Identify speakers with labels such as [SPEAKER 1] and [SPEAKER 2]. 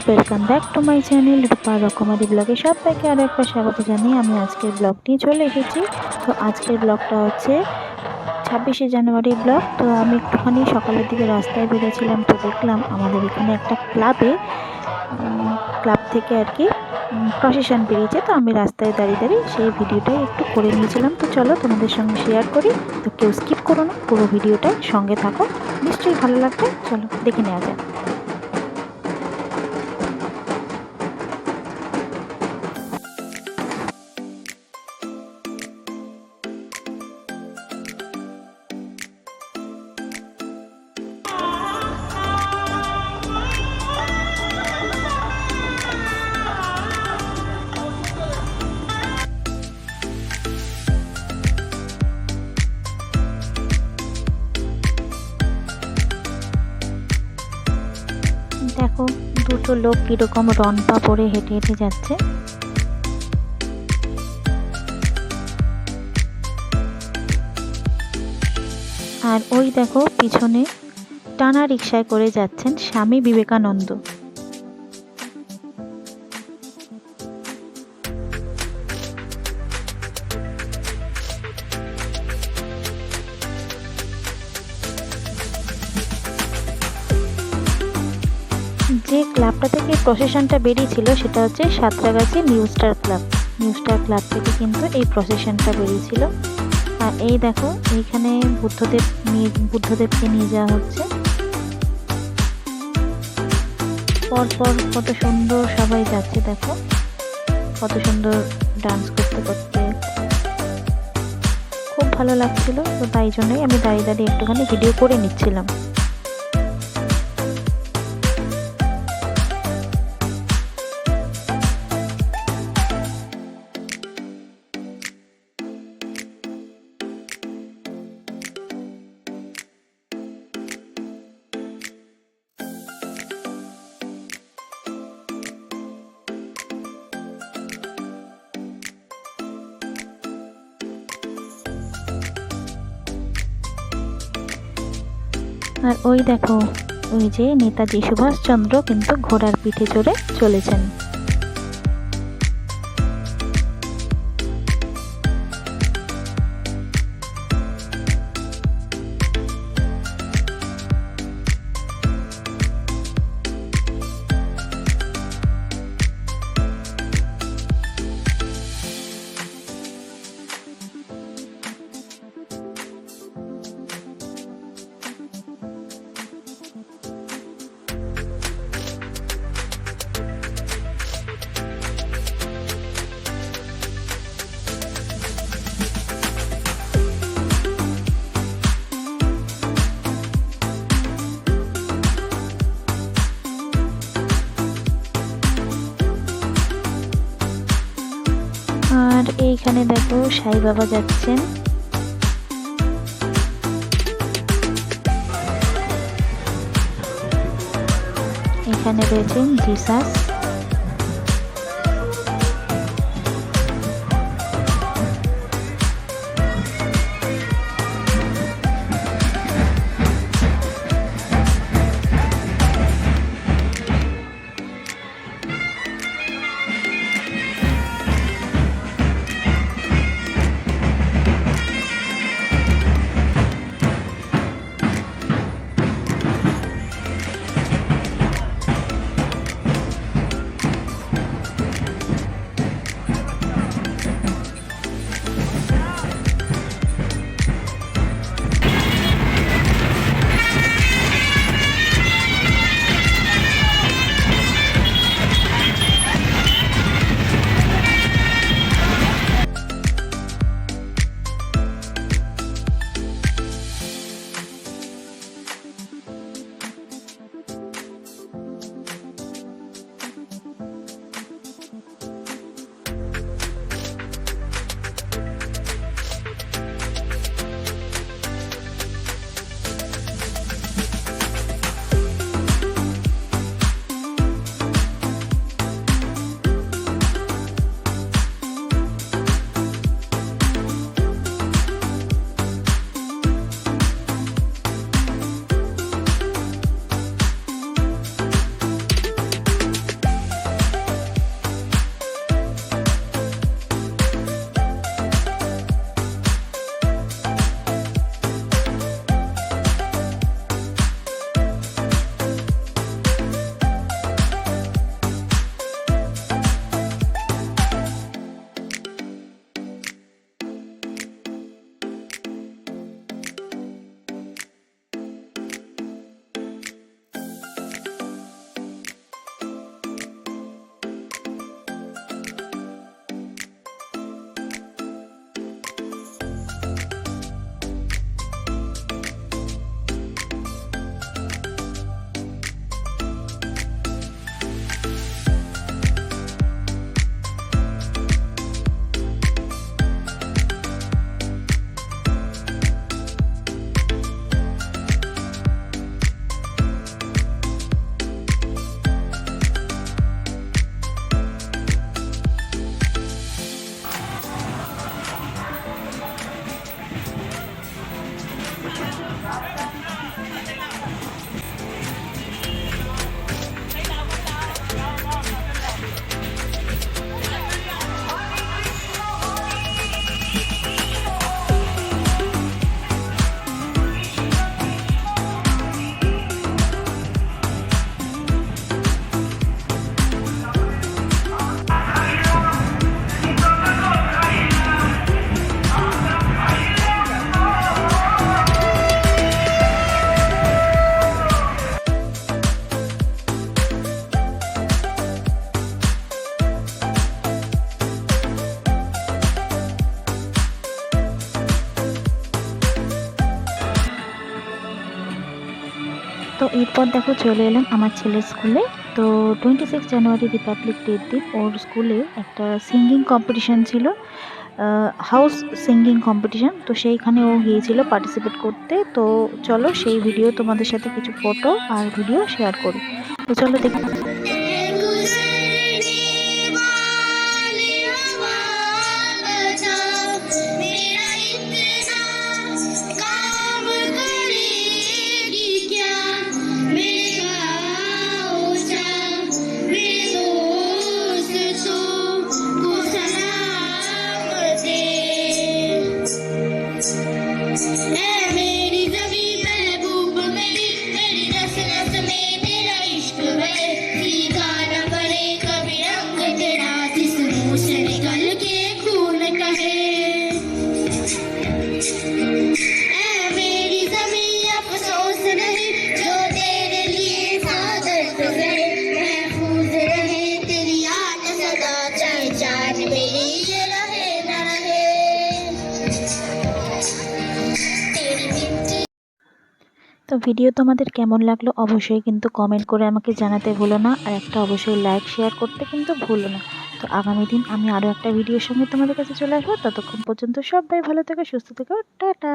[SPEAKER 1] Everyone welcome back to my channel Rupa Rokomari ব্লগে সবাইকে আরও একবার স্বাগত জানিয়ে আমি আজকের ব্লগ নিয়ে চলে এসেছি। তো আজকের ব্লগটা হচ্ছে ছাব্বিশে জানুয়ারি ব্লগ তো আমি একটুখানি সকালের দিকে রাস্তায় বেরিয়েছিলাম তো দেখলাম আমাদের এখানে একটা ক্লাবে ক্লাব থেকে আর কি প্রসেশন বেরিয়েছে। তো আমি রাস্তায় দাঁড়িয়ে দাঁড়িয়ে সেই ভিডিওটাই একটু করে নিয়েছিলাম। তো চলো তোমাদের সঙ্গে শেয়ার করি। তো কেউ স্কিপ করো না, পুরো ভিডিওটাই সঙ্গে থাকো। নিশ্চয়ই ভালো লাগবে। চলো দেখে নেওয়া যাক। লোক কীরকম রনপা পরে হেঁটে হেঁটে যাচ্ছে। আর ওই দেখো, পিছনে টানা রিক্সায় করে যাচ্ছেন স্বামী বিবেকানন্দ। যে ক্লাবটা থেকে প্রসেশনটা বেরিয়েছিল সেটা হচ্ছে Santragachi new star club. New star club থেকে কিন্তু এই প্রসেশনটা বেরিয়েছিল। আর এই দেখো, এইখানে বুদ্ধদেব নিয়ে, বুদ্ধদেবকে নিয়ে যাওয়া হচ্ছে। পরপর কত সুন্দর সবাই যাচ্ছে, দেখো। কত সুন্দর ডান্স করতে করতে। খুব ভালো লাগছিল, তো তাই জন্যই আমি দাঁড়িয়ে দাঁড়িয়ে একটুখানি ভিডিও করে নিচ্ছিলাম। আর ওই দেখো ওই যে নেতাজি সুভাষচন্দ্র কিন্তু ঘোড়ার পিঠে চড়ে চলেছেন। এইখানে দেখো সাই বাবা যাচ্ছেন। এখানে রয়েছেন জিসাস।
[SPEAKER 2] তো এরপর দেখো চলে এলাম আমার ছেলের স্কুলে। তো টোয়েন্টি সিক্স জানুয়ারি রিপাবলিক ডের দিন ওর স্কুলে একটা সিঙ্গিং কম্পিটিশান ছিল হাউস সিঙ্গিং কম্পিটিশান তো সেইখানে ও গিয়েছিল পার্টিসিপেট করতে। তো চলো সেই ভিডিও তোমাদের সাথে কিছু ফটো আর ভিডিও শেয়ার করি। তো চলো দেখি। তো ভিডিও তোমাদের কেমন লাগল অবশ্যই কিন্তু কমেন্ট করে আমাকে জানাতে ভুলো না। আর একটা অবশ্যই লাইক শেয়ার করতে কিন্তু ভুলো না। তো আগামী দিন আমি আরও একটা ভিডিওর সঙ্গে তোমাদের কাছে চলে আসব। ততক্ষণ পর্যন্ত সবাই ভালো থেকো, সুস্থ থেকো। টাটা!